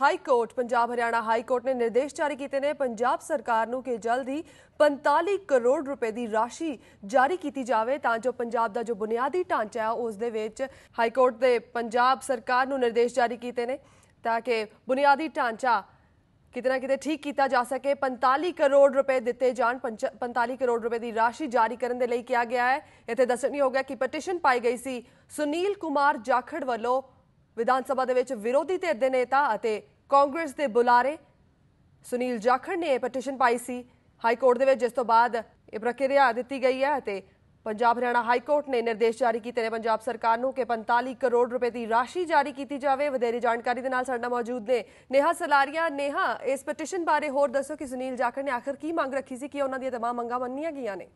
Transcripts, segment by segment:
High court, Punjab Haryana high court ਨੇ ਨਿਰਦੇਸ਼ ਜਾਰੀ ਕੀਤੇ ਨੇ, ਪੰਜਾਬ ਸਰਕਾਰ ਨੂੰ ਕਿ ਜਲਦ ਹੀ 45 ਕਰੋੜ ਰੁਪਏ ਦੀ ਰਾਸ਼ੀ ਜਾਰੀ ਕੀਤੀ ਜਾਵੇ ਤਾਂ ਜੋ ਪੰਜਾਬ ਦਾ ਜੋ ਬੁਨਿਆਦੀ ਢਾਂਚਾ ਹੈ, ਉਸ ਦੇ ਵਿੱਚ ਹਾਈ ਕੋਰਟ ਦੇ ਪੰਜਾਬ ਸਰਕਾਰ ਨੂੰ ਨਿਰਦੇਸ਼ ਜਾਰੀ ਕੀਤੇ ਨੇ ਤਾਂ ਕਿ ਬੁਨਿਆਦੀ ਢਾਂਚਾ ਕਿਤੇ ਨਾ ਕਿਤੇ ਠੀਕ ਕੀਤਾ ਜਾ ਸਕੇ। 45 ਕਰੋੜ ਰੁਪਏ ਦਿੱਤੇ ਜਾਣ, ਪੰਜ- 45 ਕਰੋੜ ਰੁਪਏ ਦੀ ਰਾਸ਼ੀ ਜਾਰੀ ਕਰਨ ਦੇ ਲਈ ਕਿਹਾ ਗਿਆ ਹੈ। ਇੱਥੇ ਦੱਸਣਯੋਗ ਹੈ ਕਿ ਪਟੀਸ਼ਨ ਪਾਈ ਗਈ ਸੀ ਸੁਨੀਲ ਕੁਮਾਰ ਜਾਖੜ ਵੱਲੋਂ ਵਿਧਾਨ ਸਭਾ ਦੇ ਵਿੱਚ ਵਿਰੋਧੀ ਧਿਰ ਦੇ ਨੇਤਾ ਅਤੇ ਕਾਂਗਰਸ ਦੇ ਬੁਲਾਰੇ ਸੁਨੀਲ ਜਾਖੜ ਨੇ ਇਹ ਪਟੀਸ਼ਨ ਪਾਈ ਸੀ। ਹਾਈ ਕੋਰਟ ਦੇ ਵਿੱਚ ਜਿਸ ਤੋਂ ਬਾਅਦ ਇਹ ਪ੍ਰਕਿਰਿਆ ਦਿੱਤੀ ਗਈ ਹੈ ਅਤੇ ਪੰਜਾਬ ਹਰਿਆਣਾ ਹਾਈ ਕੋਰਟ ਨੇ ਨਿਰਦੇਸ਼ ਜਾਰੀ ਕੀਤੇ ਨੇ ਪੰਜਾਬ ਸਰਕਾਰ ਨੂੰ ਕਿ 45 ਕਰੋੜ ਰੁਪਏ ਦੀ ਰਾਸ਼ੀ ਜਾਰੀ ਕੀਤੀ ਜਾਵੇ। ਵਧੇਰੇ ਜਾਣਕਾਰੀ ਦੇ ਨਾਲ ਸਾਡੇ ਨਾਲ ਮੌਜੂਦ ਨੇ ਨੇਹਾ ਸਲਾਰੀਆ। ਨੇਹਾ, ਇਸ ਪਟੀਸ਼ਨ ਬਾਰੇ ਹੋਰ ਦੱਸੋ ਕਿ ਸੁਨੀਲ ਜਾਖੜ ਨੇ ਆਖਰ ਕੀ ਮੰਗ ਰੱਖੀ ਸੀ? ਕਿ ਉਹਨਾਂ ਦੀਆਂ ਤਮਾਮ ਮੰਗਾਂ ਮੰਨੀਆਂ ਗਈਆਂ ਨੇ?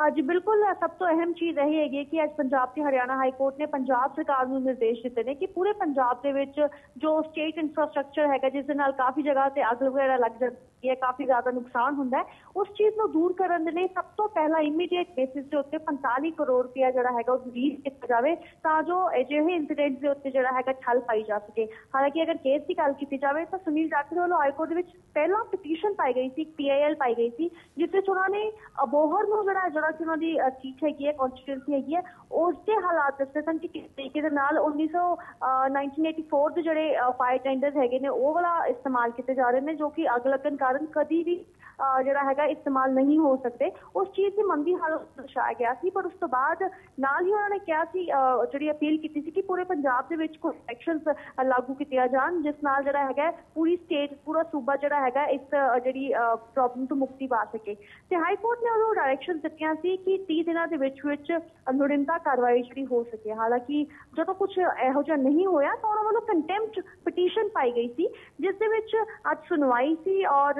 ਅੱਜ ਬਿਲਕੁਲ ਸਭ ਤੋਂ ਅਹਿਮ ਚੀਜ਼ ਇਹ ਹੈਗੀ ਕਿ ਅੱਜ ਪੰਜਾਬ ਤੇ ਹਰਿਆਣਾ ਹਾਈ ਕੋਰਟ ਨੇ ਪੰਜਾਬ ਸਰਕਾਰ ਨੂੰ ਨਿਰਦੇਸ਼ ਦਿੱਤੇ ਨੇ ਕਿ ਪੂਰੇ ਪੰਜਾਬ ਦੇ ਵਿੱਚ ਜੋ ਸਟੇਟ ਇਨਫਰਾਸਟ੍ਰਕਚਰ ਹੈਗਾ, ਜਿਸ ਦੇ ਨਾਲ ਕਾਫੀ ਜਗ੍ਹਾ ਤੇ ਅੱਗ ਵਗੈਰਾ ਲੱਗ ਜਾਂਦੀ ਹੈ ਕਾਫੀ ਜ਼ਿਆਦਾ ਨੁਕਸਾਨ ਹੁੰਦਾ ਹੈ। ਉਸ ਚੀਜ਼ ਨੂੰ ਦੂਰ ਕਰਨ ਦੇ ਲਈ ਸਭ ਤੋਂ ਪਹਿਲਾਂ ਇਮੀਡੀਏਟ ਬੇਸਿਸ ਦੇ ਉੱਤੇ 45 ਕਰੋੜ ਰੁਪਇਆ ਜਿਹੜਾ ਹੈਗਾ ਉਹ ਰਿਲੀਜ਼ ਕੀਤਾ ਜਾਵੇ ਤਾਂ ਜੋ ਅਜਿਹੇ ਇਨਸੀਡੈਂਟਸ ਦੇ ਉੱਤੇ ਜਿਹੜਾ ਹੈਗਾ ਠੱਲ ਪਾਈ ਜਾ ਸਕੇ। ਹਾਲਾਂਕਿ ਅਗਰ ਕੇਸ ਦੀ ਗੱਲ ਕੀਤੀ ਜਾਵੇ ਤਾਂ ਸੁਨੀਲ ਜਾਖੜ ਵੱਲੋਂ ਹਾਈ ਦੇ ਵਿੱਚ ਪਹਿਲਾਂ ਪਟੀਸ਼ਨ ਪਾਈ ਗਈ ਸੀ ਪੀਆਈਐਲ ਪਾਈ ਗਈ ਸੀ ਜਿਸ ਵਿੱਚ ਉਹਨਾਂ ਨੇ ਅਬੋਹਰ ਨੂੰ ਜਿਹੜਾ ਜਿਹੜਾ ਕਿ ਉਹਨਾਂ ਦੀ ਚੀਜ਼ ਹੈਗੀ ਹੈ ਕਨਸਟੀਟਿਊਂਸੀ ਹੈਗੀ ਹੈ ਉਸ ਦੇ ਹਾਲਾਤ ਦੱਸੇ ਸਨ ਕਿ ਕਿਸ ਤਰੀਕੇ ਦੇ ਨਾਲ 1900 ਅ, 1984 ਦੇ ਜਿਹੜੇ ਫਾਇਰ ਟੈਂਡਰਸ ਹੈਗੇ ਨੇ ਉਹ ਵਾਲਾ ਇਸਤੇਮਾਲ ਕੀਤੇ ਜਾ ਰਹੇ ਨੇ ਜੋ ਕਿ ਅੱਗ ਲੱਗਣ ਕਾਰਨ ਕਦੀ ਵੀ ਜਿਹੜਾ ਹੈਗਾ ਇਸਤੇਮਾਲ ਨਹੀਂ ਹੋ ਸਕਦੇ। ਉਸ ਚੀਜ਼ ਦੀ ਮੰਦੀ ਹਾਲਤ ਦਰਸਾਇਆ ਗਿਆ ਸੀ, ਪਰ ਉਸ ਤੋਂ ਬਾਅਦ ਨਾਲ ਹੀ ਉਹਨਾਂ ਨੇ ਕਿਹਾ ਸੀ ਜਿਹੜੀ ਅਪੀਲ ਕੀਤੀ ਸੀ ਕਿ ਪੂਰੇ ਪੰਜਾਬ ਦੇ ਵਿੱਚ ਕੋਈ ਐਕਸ਼ਨਸ ਲਾਗੂ ਕੀਤੀਆਂ ਜਾਣ, ਜਿਸ ਨਾਲ ਜਿਹੜਾ ਹੈਗਾ ਪੂਰੀ ਸਟੇਟ ਪੂਰਾ ਸੂਬਾ ਜਿਹੜਾ ਹੈਗਾ ਇਸ ਜਿਹੜੀ ਪ੍ਰੋਬਲਮ ਤੋਂ ਮੁਕਤੀ ਪਾ ਸਕੇ। ਤੇ ਹਾਈ ਕੋਰਟ ਨੇ ਉਹਨੂੰ ਡਾਇਰੈਕਸ਼ਨ ਦਿੱਤੀਆਂ ਸੀ ਕਿ 30 ਦਿਨਾਂ ਦੇ ਵਿੱਚ ਵਿੱਚ ਲੋੜੀਂਦਾ ਕਾਰਵਾਈ ਜਿਹੜੀ ਹੋ ਸਕੇ। ਹਾਲਾਂਕਿ ਜਦੋਂ ਕੁਝ ਇਹੋ ਜਿਹਾ ਨਹੀਂ ਹੋਇਆ ਤਾਂ ਉਹਨਾਂ ਵੱਲੋਂ ਕੰਟੈਂਪਟ ਪਟੀਸ਼ਨ ਪਾਈ ਗਈ ਸੀ, ਜਿਸ ਦੇ ਵਿੱਚ ਅੱਜ ਸੁਣਵਾਈ ਸੀ ਔਰ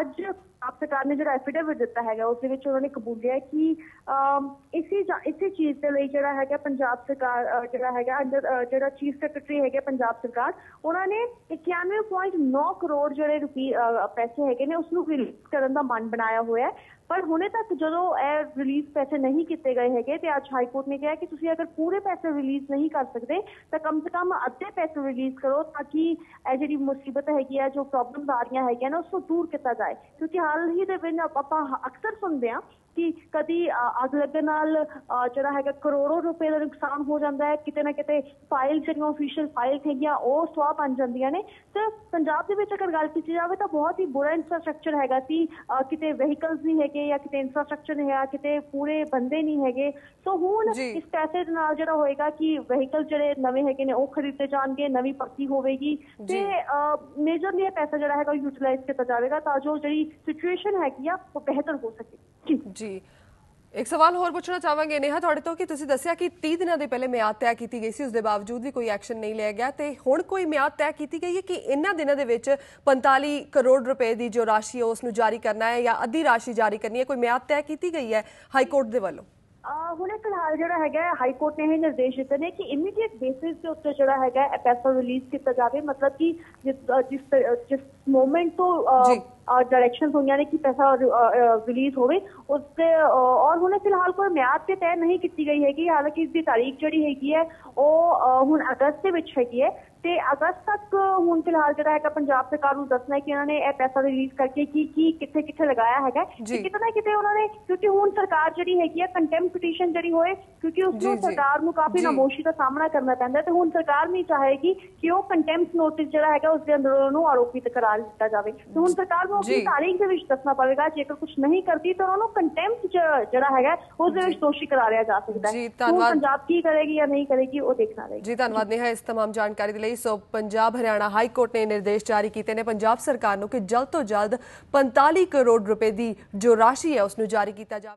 ਅੱਜ ਆਪ ਸਰਕਾਰ ਨੇ ਜਿਹੜਾ ਐਫੀਡੇਵਿਟ ਦਿੱਤਾ ਹੈਗਾ, ਉਸ ਦੇ ਵਿੱਚ ਉਹਨਾਂ ਨੇ ਕਬੂਲਿਆ ਕਿ ਇਸੇ ਇਸੇ ਚੀਜ਼ ਦੇ ਲਈ ਜਿਹੜਾ ਹੈਗਾ ਪੰਜਾਬ ਸਰਕਾਰ ਜਿਹੜਾ ਹੈਗਾ ਅੰਡਰ ਜਿਹੜਾ ਚੀਫ ਸੈਕਟਰੀ ਹੈਗੇ ਪੰਜਾਬ ਸਰਕਾਰ, ਉਹਨਾਂ ਨੇ 91.9 ਕਰੋੜ ਜਿਹੜੇ ਰੁਪਏ ਪੈਸੇ ਹੈਗੇ ਨੇ ਉਸ ਨੂੰ ਰਿਲੀਜ਼ ਕਰਨ ਦਾ ਮਨ ਬਣਾਇਆ ਹੋਇਆ ਹੈ। ਪਰ ਹੁਣੇ ਤੱਕ ਜਦੋਂ ਇਹ ਰਿਲੀਜ਼ ਪੈਸੇ ਨਹੀਂ ਕੀਤੇ ਗਏ ਹੈਗੇ ਤੇ ਅੱਜ ਹਾਈ ਕੋਰਟ ਨੇ ਕਿਹਾ ਕਿ ਤੁਸੀਂ ਅਗਰ ਪੂਰੇ ਪੈਸੇ ਰਿਲੀਜ਼ ਨਹੀਂ ਕਰ ਸਕਦੇ, ਤਾਂ ਕਮ ਸੇ ਕਮ ਅੱਧੇ ਪੈਸੇ ਰਿਲੀਜ਼ ਕਰੋ ਤਾਂ ਕਿ ਇਹ ਜਿਹੜੀ ਮੁਸੀਬਤ ਹੈਗੀ ਆ, ਜੋ ਪ੍ਰੋਬਲਮਸ ਆ ਰਹੀਆਂ ਹੈਗੀਆਂ ਨਾ ਉਸ ਨੂੰ ਦੂਰ ਕੀਤਾ ਜਾਏ। ਕਿਉਂਕਿ ਹਾਲ ਹੀ ਦੇ ਵਿੱਚ ਆਪਾਂ ਅਕਸਰ ਸੁਣਦੇ ਹਾਂ ਕਿ ਕਦੀ ਅੱਗ ਲੱਗਣ ਨਾਲ ਜਿਹੜਾ ਹੈਗਾ ਕਰੋੜੋ ਰੁਪਏ ਦਾ ਨੁਕਸਾਨ ਹੋ ਜਾਂਦਾ ਹੈ ਕਿਤੇ ਨਾ ਕਿਤੇ ਫਾਈਲ ਜਿਹੜੀਆਂ ਅਫੀਸ਼ੀਅਲ ਫਾਈਲ ਹੈਗੀਆਂ ਉਹ ਸਵਾਹ ਬਣ ਜਾਂਦੀਆਂ ਨੇ। ਤੇ ਪੰਜਾਬ ਦੇ ਵਿੱਚ ਅਗਰ ਗੱਲ ਕੀਤੀ ਜਾਵੇ ਤਾਂ ਬਹੁਤ ਹੀ ਬੁਰਾ ਇਨਫਰਾਸਟ੍ਰਕਚਰ ਹੈਗਾ ਸੀ। ਕਿਤੇ ਵਹੀਕਲਸ ਨਹੀਂ ਹੈਗੇ ਜਾਂ ਕਿਤੇ ਇਨਫਰਾਸਟ੍ਰਕਚਰ ਨਹੀਂ ਹੈ ਕਿਤੇ ਪੂਰੇ ਬੰਦੇ ਨਹੀਂ ਹੈਗੇ। ਸੋ ਹੁਣ। ਇਸ ਪੈਸੇ ਦੇ ਨਾਲ ਜਿਹੜਾ ਹੋਏਗਾ ਕਿ ਵਹੀਕਲ ਜਿਹੜੇ ਨਵੇਂ ਹੈਗੇ ਨੇ ਉਹ ਖਰੀਦੇ ਜਾਣਗੇ ਨਵੀਂ ਪੱਕੀ ਹੋਵੇਗੀ। ਤੇ ਮੇਜਰਲੀ ਇਹ ਪੈਸਾ ਜਿਹੜਾ ਹੈਗਾ ਯੂਟਿਲਾਈਜ਼ ਕੀਤਾ ਜਾਵੇਗਾ ਤਾਂ ਜੋ ਜਿਹੜੀ ਸਿਚੁਏਸ਼ਨ ਹੈਗੀ ਆ ਉਹ ਬਿਹਤਰ ਹੋ ਸਕੇ। ਜੀ। ਜੀ। ਇੱਕ ਸਵਾਲ ਹੋਰ ਪੁੱਛਣਾ ਚਾਹਾਂਗੇ। ਨੇਹਾ ਤੁਹਾਡੇ ਤੋਂ ਕਿ ਤੁਸੀਂ ਦੱਸਿਆ ਕਿ 30 ਦਿਨਾਂ ਦੇ ਪਹਿਲੇ ਮਿਆਦ ਤੈਅ ਕੀਤੀ ਗਈ ਸੀ ਉਸ ਦੇ ਬਾਵਜੂਦ ਵੀ ਕੋਈ ਐਕਸ਼ਨ ਨਹੀਂ ਲਿਆ ਗਿਆ। ਤੇ ਹੁਣ ਕੋਈ ਮਿਆਦ ਤੈਅ ਕੀਤੀ ਗਈ ਹੈ ਕਿ ਇਹਨਾਂ ਦਿਨਾਂ ਦੇ ਵਿੱਚ 45 ਕਰੋੜ ਰੁਪਏ ਦੀ ਜੋ ਰਾਸ਼ੀ ਹੈ ਉਸ ਨੂੰ ਜਾਰੀ ਕਰਨਾ ਹੈ ਜਾਂ ਅੱਧੀ ਰਾਸ਼ੀ ਜਾਰੀ ਕਰਨੀ ਹੈ ਕੋਈ ਮਿਆਦ ਤੈਅ ਕੀਤੀ ਗਈ ਹੈ ਹਾਈ ਕੋਰਟ ਦੇ ਵੱਲੋਂ? ਹੁਣੇ ਫਿਲਹਾਲ ਜਿਹੜਾ ਹੈਗਾ ਹਾਈ ਕੋਰਟ ਨੇ ਇਹ ਨਿਰਦੇਸ਼ ਦਿੱਤੇ ਨੇ ਕਿ ਇਮੀਡੀਏਟ ਬੇਸਿਸ ਦੇ ਉੱਤੇ ਜਿਹੜਾ ਹੈਗਾ ਪੈਸਾ ਰਿਲੀਜ਼ ਕੀਤਾ ਜਾਵੇ। ਮਤਲਬ ਕਿ ਜਿਸ ਜਿਸ ਮੂਮੈਂਟ ਤੋਂ ਨੇ ਕਿ ਪੈਸਾ ਰਿਲੀਜ਼ ਹੋਵੇ ਉਸ ਤੇ ਅਹ, ਔਰ ਹੁਣੇ ਫਿਲਹਾਲ ਕੋਈ ਮਿਆਦ ਤੇ ਤੈਅ ਨਹੀਂ ਕੀਤੀ ਗਈ ਹੈਗੀ ਹਾਲਾਂਕਿ ਇਸ ਦੀ ਤਾਰੀਖ ਜਿਹੜੀ ਹੈਗੀ ਹੈ ਉਹ ਹੁਣ ਅਗਸਤ ਦੇ ਵਿੱਚ ਹੈਗੀ ਹੈ ਤੇ ਅਗਸਤ ਤੱਕ ਹੁਣ ਫਿਲਹਾਲ ਜਿਹੜਾ ਹੈਗਾ ਪੰਜਾਬ ਸਰਕਾਰ ਨੂੰ ਦੱਸਣਾ ਹੈ ਕਿ ਇਹਨਾਂ ਨੇ ਇਹ ਪੈਸਾ ਰਿਲੀਜ਼ ਕਰਕੇ ਕੀ ਕੀ ਕਿੱਥੇ ਕਿੱਥੇ ਲਗਾਇਆ ਹੈਗਾ। ਤੇ ਕਿਤੇ ਨਾ ਕਿਤੇ ਉਹਨਾਂ ਨੇ ਕਿਉਂਕਿ ਹੁਣ ਸਰਕਾਰ ਜਿਹੜੀ ਹੈਗੀ ਹੈ ਕੰਟੈਂਪਟ ਪਟੀਸ਼ਨ ਜਿਹੜੀ ਹੋਏ ਕਿਉਂਕਿ ਉਸ ਨੂੰ। ਸਰਕਾਰ ਨੂੰ ਕਾਫੀ। ਨਮੋਸ਼ੀ ਦਾ ਸਾਹਮਣਾ ਕਰਨਾ ਪੈਂਦਾ ਤੇ ਹੁਣ ਸਰਕਾਰ ਨਹੀਂ ਚਾਹੇਗੀ ਕਿ ਉਹ ਕੰਟੈਂਪਟ ਨੋਟਿਸ ਜਿਹੜਾ ਹੈਗਾ ਉਸ ਦੇ ਅੰਦਰ ਉਹਨੂੰ ਆਰੋਪਿਤ ਕਰਾਰ ਦਿੱਤਾ ਜਾਵੇ ਤੇ ਹੁਣ ਸਰਕਾਰ ਨੂੰ ਆਪਣੀ ਜੀ। ਤਾਰੀਖ ਦੇ ਵਿੱਚ ਦੱਸਣਾ ਪਵੇਗਾ ਜੇਕਰ ਕੁਝ ਨਹੀਂ ਕਰਦੀ ਤਾਂ ਉਹਨੂੰ ਕੰਟੈਂਪਟ ਜਿਹੜਾ ਹੈਗਾ ਉਸ ਦੇ ਵਿੱਚ ਦੋਸ਼ੀ ਕਰਾਰਿਆ ਜਾ ਸਕਦਾ ਹੈ ਜੀ, ਹੁਣ ਧੰਨਵਾਦ। ਪੰਜਾਬ ਕੀ ਕਰੇਗੀ ਜਾਂ ਨਹੀਂ ਕਰੇਗੀ ਉਹ ਦੇਖਣਾ ਰਹੇਗਾ ਜੀ ਧੰਨਵਾਦ ਨੇਹਾ ਇਸ तमाम ਜਾਣਕਾਰੀ ਦੇ ਲਈ so Punjab Haryana high court ਨੇ ਨਿਰਦੇਸ਼ ਜਾਰੀ ਕੀਤੇ ਨੇ ਪੰਜਾਬ ਸਰਕਾਰ ਨੂੰ ਕਿ ਜਲਦ ਤੋਂ ਜਲਦ 45 ਕਰੋੜ ਰੁਪਏ ਦੀ ਜੋ ਰਾਸ਼ੀ ਹੈ ਉਸ ਨੂੰ ਜਾਰੀ ਕੀਤਾ ਜਾਵੇ